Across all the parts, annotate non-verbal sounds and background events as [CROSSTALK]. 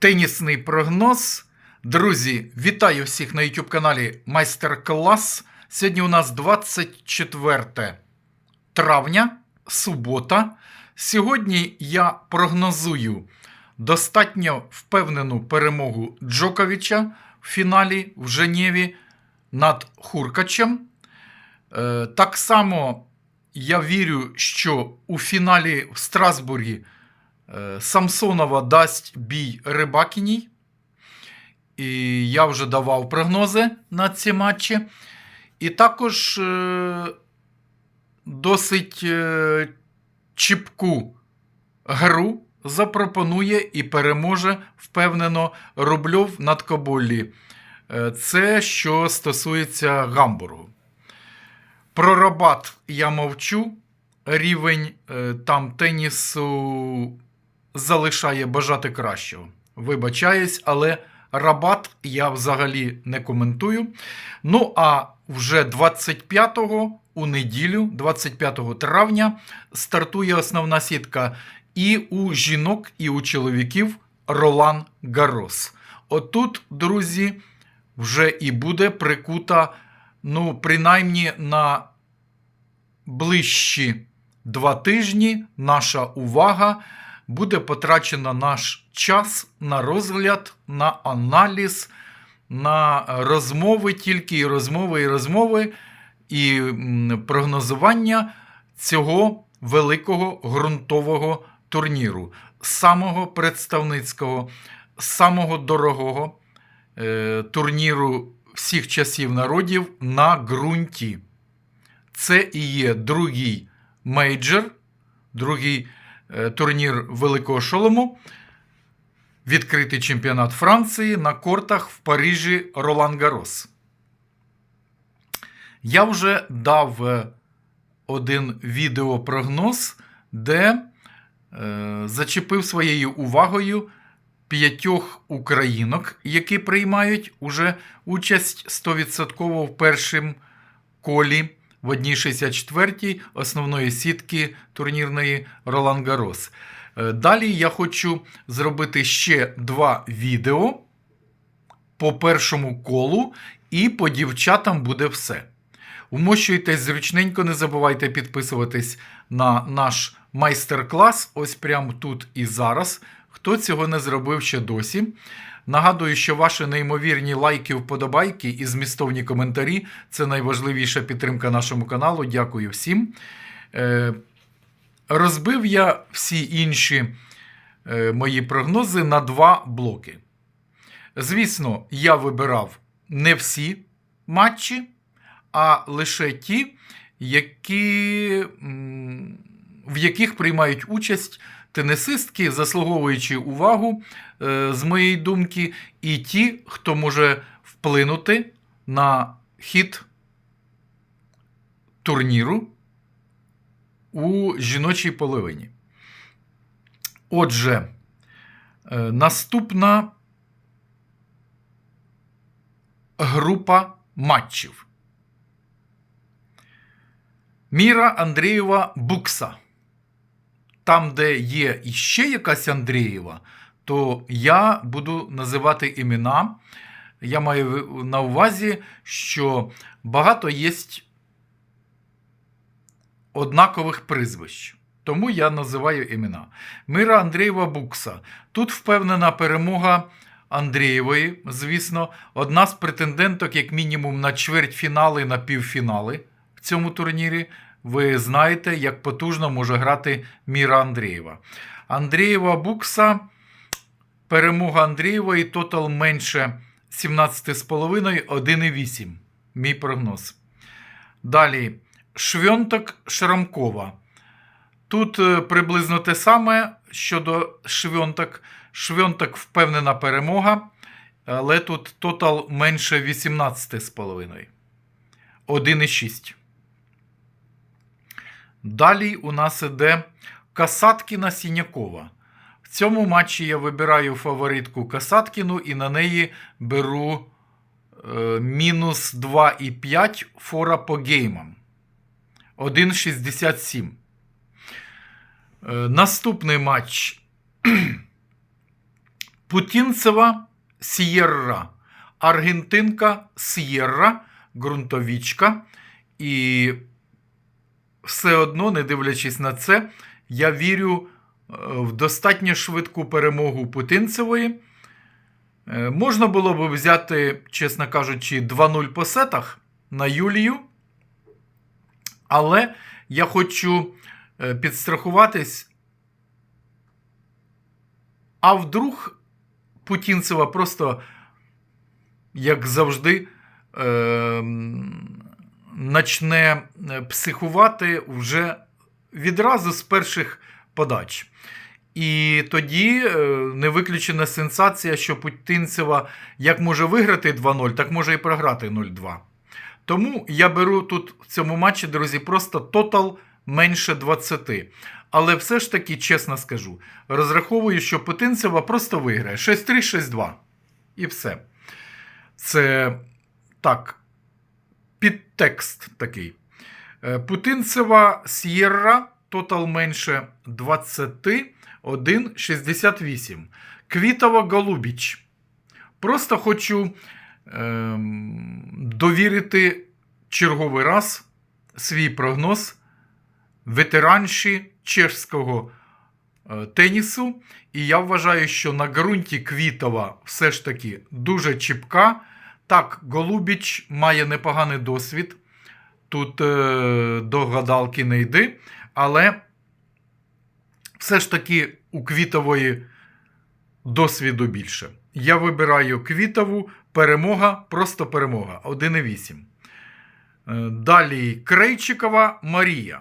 Тенісний прогноз. Друзі, вітаю всіх на YouTube каналі Майстер-клас. Сьогодні у нас 24 травня, субота. Сьогодні я прогнозую достатньо впевнену перемогу Джоковича в фіналі в Женєві над Хуркачем. Е, Так само я вірю, що у фіналі в Страсбургі Самсонова дасть бій Рибакіній. І я вже давав прогнози на ці матчі. І також е, досить е, чіпку гру запропонує і переможе впевнено Рубльов над Кабулі. Е, Це що стосується Гамбургу. Про Рабат я мовчу. Рівень там тенісу залишає бажати кращого. Вибачаюсь, але Рабат я взагалі не коментую. Ну а вже 25-го у неділю, 25 травня, стартує основна сітка і у жінок, і у чоловіків Ролан Гарос. Отут, друзі, вже і буде прикута, ну, принаймні на ближчі два тижні наша увага буде потрачено наш час на розгляд, на аналіз, на розмови, тільки і розмови, і розмови, і прогнозування цього великого ґрунтового турніру, самого представницького, самого дорогого е, турніру всіх часів народів на ґрунті. Це і є другий мейджор, другий турнір Великого Шолому, відкритий чемпіонат Франції на кортах в Парижі Ролан Гарос. Я вже дав е, один відеопрогноз, де е, зачепив своєю увагою п'ятьох українок, які приймають уже участь 100% в першому колі в одній 64-й основної сітки турнірної Ролан Гарос. Е, Далі я хочу зробити ще два відео по першому колу, і по дівчатам буде все. Вмощуйтесь зручненько, не забувайте підписуватись на наш майстер-клас, ось прямо тут і зараз. Хто цього не зробив ще досі. Нагадую, що ваші неймовірні лайки, вподобайки і змістовні коментарі це найважливіша підтримка нашому каналу. Дякую всім. Е, Розбив я всі інші е, мої прогнози на два блоки. Звісно, я вибирав не всі матчі, а лише ті, які, в яких приймають участь тенісистки, заслуговуючи увагу, е, з моєї думки, і ті, хто може вплинути на хід турніру у жіночій половині. Отже, е, наступна група матчів. Міра Андрієва Букса. Там, де є іще якась Андрієва, то я буду називати імена. Я маю на увазі, що багато є однакових прізвищ. Тому я називаю імена. Мира Андрієва Букса. Тут впевнена перемога Андрієвої, звісно, одна з претенденток, як мінімум, на чвертьфінали, на півфінали в цьому турнірі. Ви знаєте, як потужно може грати Міра Андрієва. Андрієва Букса. Перемога Андрієвої тотал менше 17,5, 1,8. Мій прогноз. Далі. Швьонток Шрамкова. Тут е, приблизно те саме щодо Швьонток. Швьонток впевнена перемога, але тут тотал менше 18,5. 1,6. Далі у нас іде Касаткіна Сінякова. В цьому матчі я вибираю фаворитку Касаткіну і на неї беру е, мінус 2,5 фора по геймам. 1,67. Е, наступний матч [CLEARS THROAT] Путінцева Сєрра, Аргентинка Сєрра, ґрунтовічка. І все одно, не дивлячись на це, я вірю е, в достатньо швидку перемогу Путинцевої. Е, Можна було б взяти, чесно кажучи, 2-0 по сетах на Юлію. Але я хочу е, підстрахуватись. А вдруг Путінцева просто, як завжди, е, м, начне е, психувати вже відразу з перших подач. І тоді е, не виключена сенсація, що Путінцева як може виграти 2-0, так може і програти 0-2. Тому я беру тут в цьому матчі, друзі, просто тотал менше 20. Але все ж таки, чесно скажу, розраховую, що Путинцева просто виграє 6-3, 6-2. І все. Це так, підтекст такий. Е, Путинцева Сєрра, тотал менше 21, 68. Квітова Голубіч. Просто хочу ем, довірити черговий раз свій прогноз ветеранші чешського е, тенісу. І я вважаю, що на ґрунті Квітова все ж таки дуже чіпка. Так, Голубіч має непоганий досвід. Тут е, до гадалки не йди, але все ж таки у Квітової досвіду більше. Я вибираю Квітову, перемога, просто перемога. 1,8. Е, Далі Крейчикова Марія.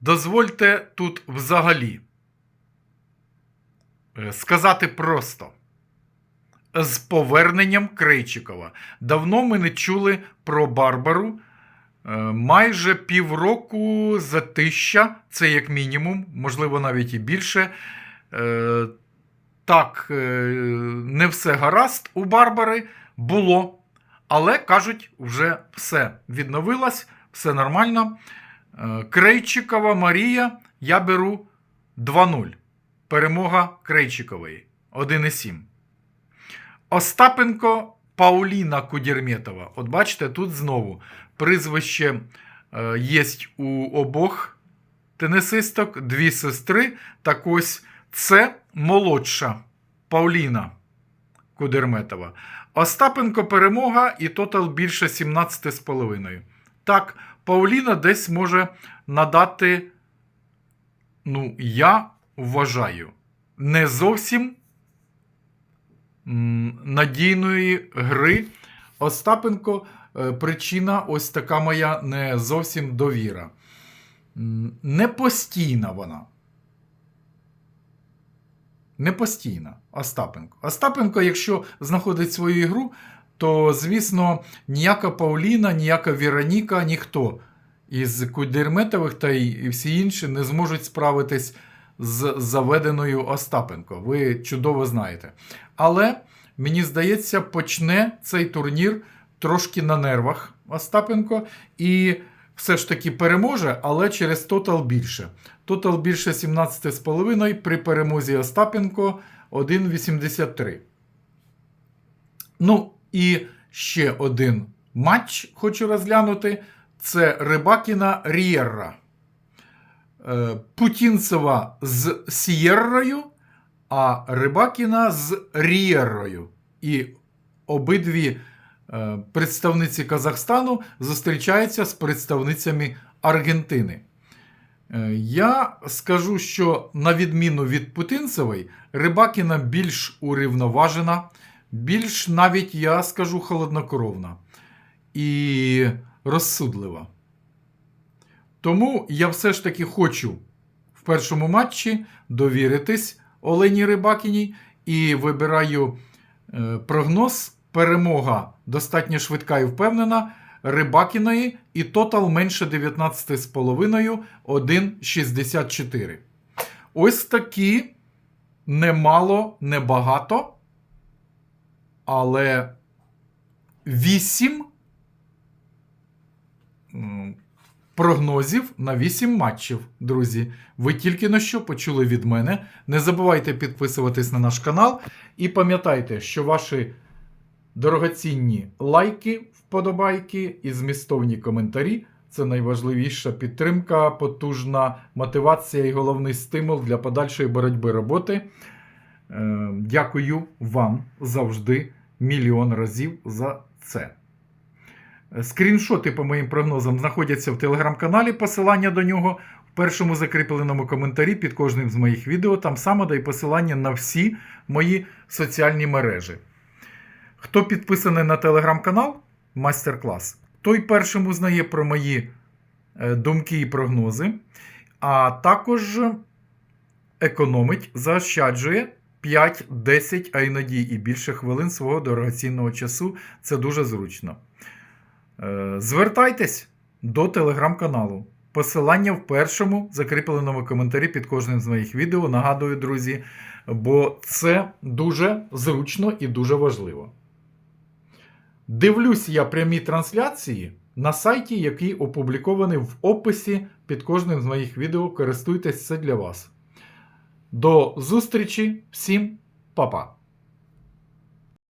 Дозвольте тут взагалі е, сказати просто. З поверненням Крейчикова. Давно ми не чули про Барбару. Е, Майже півроку затища, це як мінімум, можливо, навіть і більше. Е, Так, е, не все гаразд у Барбари було. Але кажуть, вже все відновилось, все нормально. Крейчикова Марія я беру 2-0. Перемога Крейчикової 1,7. Остапенко Пауліна Кудєрметова. От бачите, тут знову прізвище е, є у обох тенісисток, дві сестри. Так ось це молодша Пауліна Кудерметова. Остапенко перемога і тотал більше 17,5. Так, Пауліна десь може надати, ну, я вважаю, не зовсім надійної гри. Остапенко е, причина ось така моя не зовсім довіра. Не постійна вона. Не постійна Остапенко. Остапенко, якщо знаходить свою ігру, то, звісно, ніяка Пауліна, ніяка Віроніка, ніхто із Кудерметових та й всі інші не зможуть справитись з заведеною Остапенко. Ви чудово знаєте. Але мені здається, почне цей турнір трошки на нервах Остапенко і все ж таки переможе, але через тотал більше. Тотал більше 17,5 при перемозі Остапенко 1,83. Ну, і ще один матч хочу розглянути. Це Рибакіна Рієрра. Е, Путінцева з Сієррою, а Рибакіна з Рієррою. І обидві е, представниці Казахстану зустрічаються з представницями Аргентини. Е, Я скажу, що на відміну від Путинцевої, Рибакіна більш урівноважена, більш навіть, я скажу, холоднокровна і розсудлива. Тому я все ж таки хочу в першому матчі довіритись Олені Рибакіній і вибираю е, прогноз. Перемога достатньо швидка і впевнена. Рибакіної і тотал менше 19,5 1,64. Ось такі немало, небагато. Але 8 прогнозів на 8 матчів, друзі. Ви тільки на що почули від мене. Не забувайте підписуватись на наш канал і пам'ятайте, що ваші дорогоцінні лайки, вподобайки і змістовні коментарі це найважливіша підтримка, потужна мотивація і головний стимул для подальшої боротьби роботи. Е, Дякую вам завжди мільйон разів за це. Скріншоти по моїм прогнозам знаходяться в телеграм-каналі. Посилання до нього в першому закріпленому коментарі під кожним з моїх відео. Там само дає посилання на всі мої соціальні мережі. Хто підписаний на телеграм-канал, майстер-клас, той першим узнає про мої е, думки і прогнози, а також економить, заощаджує 5, 10, а іноді і більше хвилин свого дорогоцінного часу. Це дуже зручно. Е, Звертайтесь до телеграм-каналу. Посилання в першому закріпленому коментарі під кожним з моїх відео. Нагадую, друзі, бо це дуже зручно і дуже важливо. Дивлюсь я прямі трансляції на сайті, який опублікований в описі під кожним з моїх відео. Користуйтесь це для вас. До зустрічі, всім па-па!